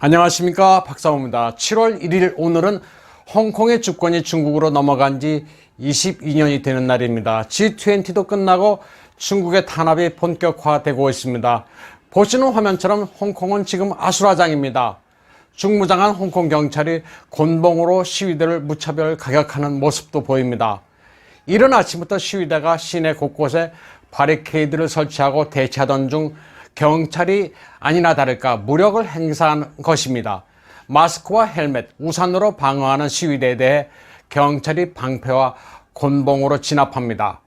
안녕하십니까 박사모입니다. 7월 1일 오늘은 홍콩의 주권이 중국으로 넘어간 지 22년이 되는 날입니다. G20도 끝나고 중국의 탄압이 본격화되고 있습니다. 보시는 화면처럼 홍콩은 지금 아수라장입니다. 중무장한 홍콩 경찰이 곤봉으로 시위대를 무차별 가격하는 모습도 보입니다. 이른 아침부터 시위대가 시내 곳곳에 바리케이드를 설치하고 대치하던 중 경찰이 아니나 다를까 무력을 행사한 것입니다. 마스크와 헬멧, 우산으로 방어하는 시위대에 대해 경찰이 방패와 곤봉으로 진압합니다.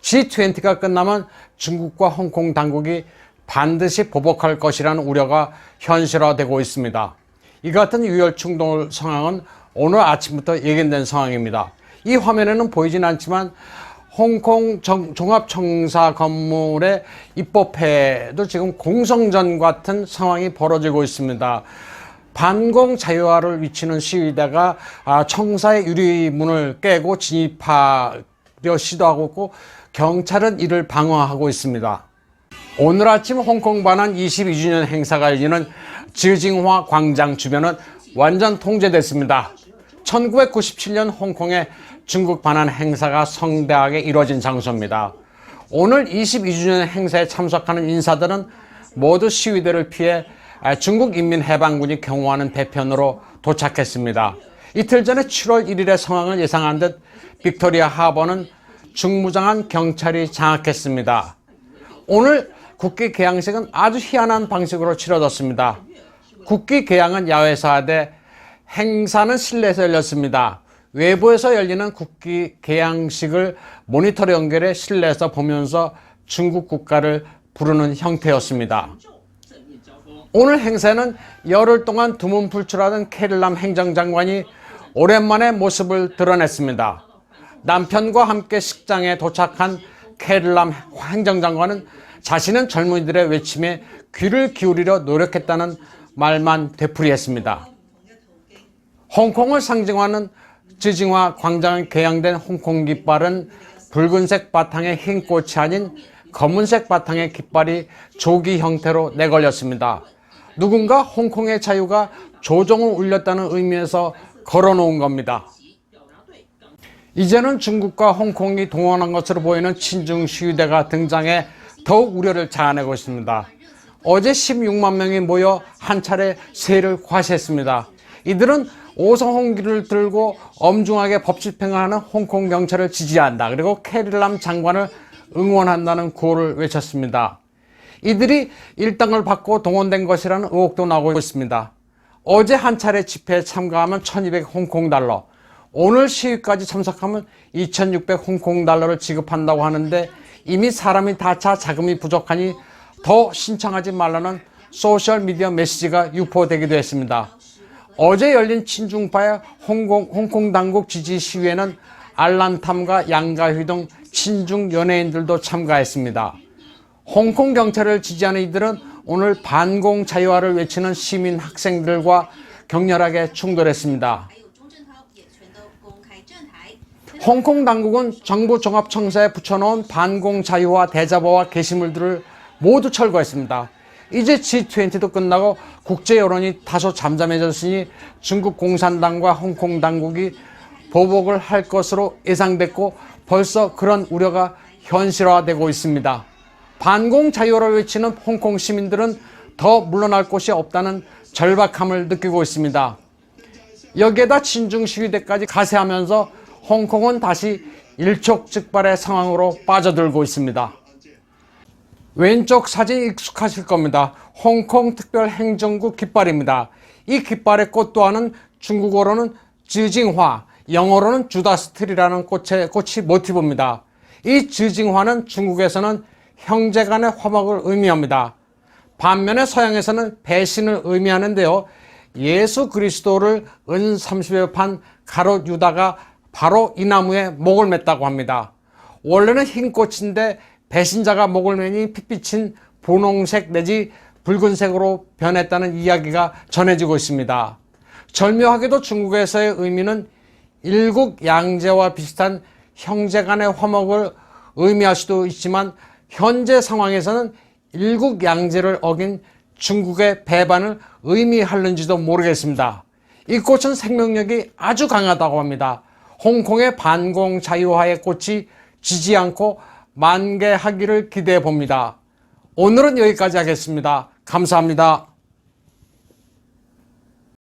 G20가 끝나면 중국과 홍콩 당국이 반드시 보복할 것이라는 우려가 현실화되고 있습니다. 이 같은 유혈 충돌 상황은 오늘 아침부터 예견된 상황입니다. 이 화면에는 보이진 않지만 홍콩 정- 종합청사 건물의 입법회도 지금 공성전 같은 상황이 벌어지고 있습니다. 반공 자유화를 위치는 시위대가 아, 청사의 유리문을 깨고 진입하려 시도하고 있고 경찰은 이를 방어하고 있습니다. 오늘 아침 홍콩 반환 22주년 행사가 열리는 지징화 광장 주변은 완전 통제됐습니다. 1997년 홍콩의 중국 반환 행사가 성대하게 이뤄진 장소입니다. 오늘 22주년 행사에 참석하는 인사들은 모두 시위대를 피해 중국 인민해방군이 경호하는 대편으로 도착했습니다. 이틀 전에 7월 1일의 상황을 예상한 듯 빅토리아 하버는 중무장한 경찰이 장악했습니다. 오늘 국기 개양식은 아주 희한한 방식으로 치러졌습니다. 국기 개양은 하되 행사는 실내에서 열렸습니다. 외부에서 열리는 국기 개양식을 모니터로 연결해 실내에서 보면서 중국 국가를 부르는 형태였습니다. 오늘 행사는 열흘 동안 두문불출하던 캐릴람 행정장관이 오랜만에 모습을 드러냈습니다. 남편과 함께 식장에 도착한 캐릴람 행정장관은 자신은 젊은이들의 외침에 귀를 기울이려 노력했다는 말만 되풀이했습니다. 홍콩을 상징하는 지징화 광장에 개양된 홍콩 깃발은 붉은색 바탕에 흰 꽃이 아닌 검은색 바탕의 깃발이 조기 형태로 내걸렸습니다. 누군가 홍콩의 자유가 조종을 울렸다는 의미에서 걸어놓은 겁니다. 이제는 중국과 홍콩이 동원한 것으로 보이는 친중 시위대가 등장해 더욱 우려를 자아내고 있습니다. 어제 16만 명이 모여 한 차례 세를 과시했습니다. 이들은 오성홍기를 들고 엄중하게 법 집행하는 홍콩 경찰을 지지한다. 그리고 캐릴람 장관을 응원한다는 구호를 외쳤습니다. 이들이 일당을 받고 동원된 것이라는 의혹도 나오고 있습니다. 어제 한 차례 집회에 참가하면 1200 홍콩 달러, 오늘 시위까지 참석하면 2600 홍콩 달러를 지급한다고 하는데 이미 사람이 다 차 자금이 부족하니 더 신청하지 말라는 소셜 미디어 메시지가 유포되기도 했습니다. 어제 열린 친중파의 홍콩, 홍콩 당국 지지 시위에는 알란탐과 양가휘 등 친중 연예인들도 참가했습니다. 홍콩 경찰을 지지하는 이들은 오늘 반공 자유화를 외치는 시민 학생들과 격렬하게 충돌했습니다. 홍콩 당국은 정부 종합청사에 붙여놓은 반공 자유화 대자보와 게시물들을 모두 철거했습니다. 이제 G20도 끝나고 국제 여론이 다소 잠잠해졌으니 중국 공산당과 홍콩 당국이 보복을 할 것으로 예상됐고 벌써 그런 우려가 현실화되고 있습니다. 반공 자유화를 외치는 홍콩 시민들은 더 물러날 곳이 없다는 절박함을 느끼고 있습니다. 여기에다 친중 시위대까지 가세하면서 홍콩은 다시 일촉즉발의 상황으로 빠져들고 있습니다. 왼쪽 사진 익숙하실 겁니다. 홍콩 특별행정국 깃발입니다. 이 깃발의 꽃 또한은 중국어로는 지징화, 영어로는 주다스트리라는 꽃의 꽃이 모티브입니다. 이 지징화는 중국에서는 형제 간의 화목을 의미합니다. 반면에 서양에서는 배신을 의미하는데요. 예수 그리스도를 은 30여 판 가롯 유다가 바로 이 나무에 목을 맸다고 합니다. 원래는 흰 꽃인데 배신자가 목을 매니 핏빛인 분홍색 내지 붉은색으로 변했다는 이야기가 전해지고 있습니다. 절묘하게도 중국에서의 의미는 일국 양제와 비슷한 형제 간의 화목을 의미할 수도 있지만 현재 상황에서는 일국 양제를 어긴 중국의 배반을 의미하는지도 모르겠습니다. 이 꽃은 생명력이 아주 강하다고 합니다. 홍콩의 반공 자유화의 꽃이 지지 않고 만개하기를 기대해 봅니다. 오늘은 여기까지 하겠습니다. 감사합니다.